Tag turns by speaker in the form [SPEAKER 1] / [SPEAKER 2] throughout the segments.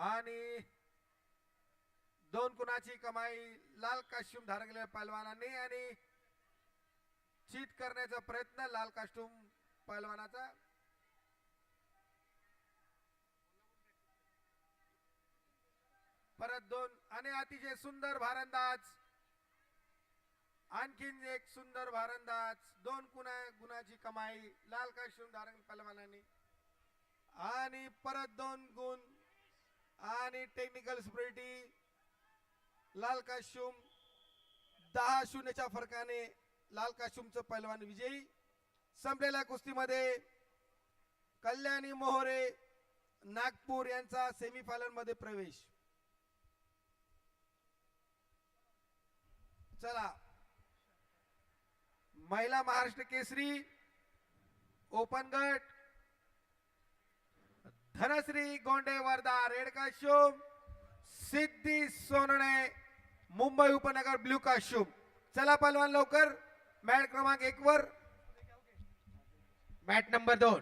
[SPEAKER 1] आणि दोन गुणाची कमाई लाल कास्ट्यूम धारलेल्या पैलवानांनी आणि चीट करण्याचा प्रयत्न लाल कास्ट्यूम पैलवानाचा परत दोन आणि अतिशय सुंदर भारंदाज. आणखीन एक सुंदर भारंदाज दोन गुणा गुणाची कमाई लाल कास्ट्यूम धारण पैलवानांनी आणि परत दोन गुण आणि टेक्निकल स्प्रिटी लाल काश्युम दहा शून्यच्या फरकाने लाल काश्युमचं पैलवान विजयी. संपलेल्या कुस्तीमध्ये कल्याणी मोहरे नागपूर यांचा सेमीफायनलमध्ये प्रवेश. चला. महिला महाराष्ट्र केसरी ओपन गट. धनश्री गोंडे वर्धा रेड काश्यूम सिद्धी सोनणे मुंबई उपनगर ब्ल्यू काश्यूम चला पलवान लवकर मॅट क्रमांक एक वर.
[SPEAKER 2] मॅट नंबर दोन.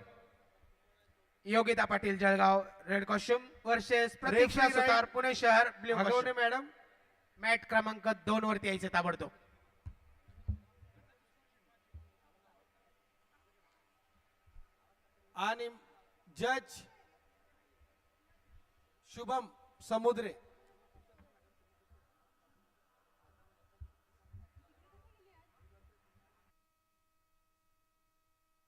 [SPEAKER 2] Yogita Patil Jalgaon red costume versus Pratiksha Sutar. Pune शहर ब्ल्यू costume.
[SPEAKER 1] मॅडम.
[SPEAKER 2] मॅट क्रमांक दोन वरती यायचं ताबडतोब.
[SPEAKER 1] आणि जज शुभम समुद्रे।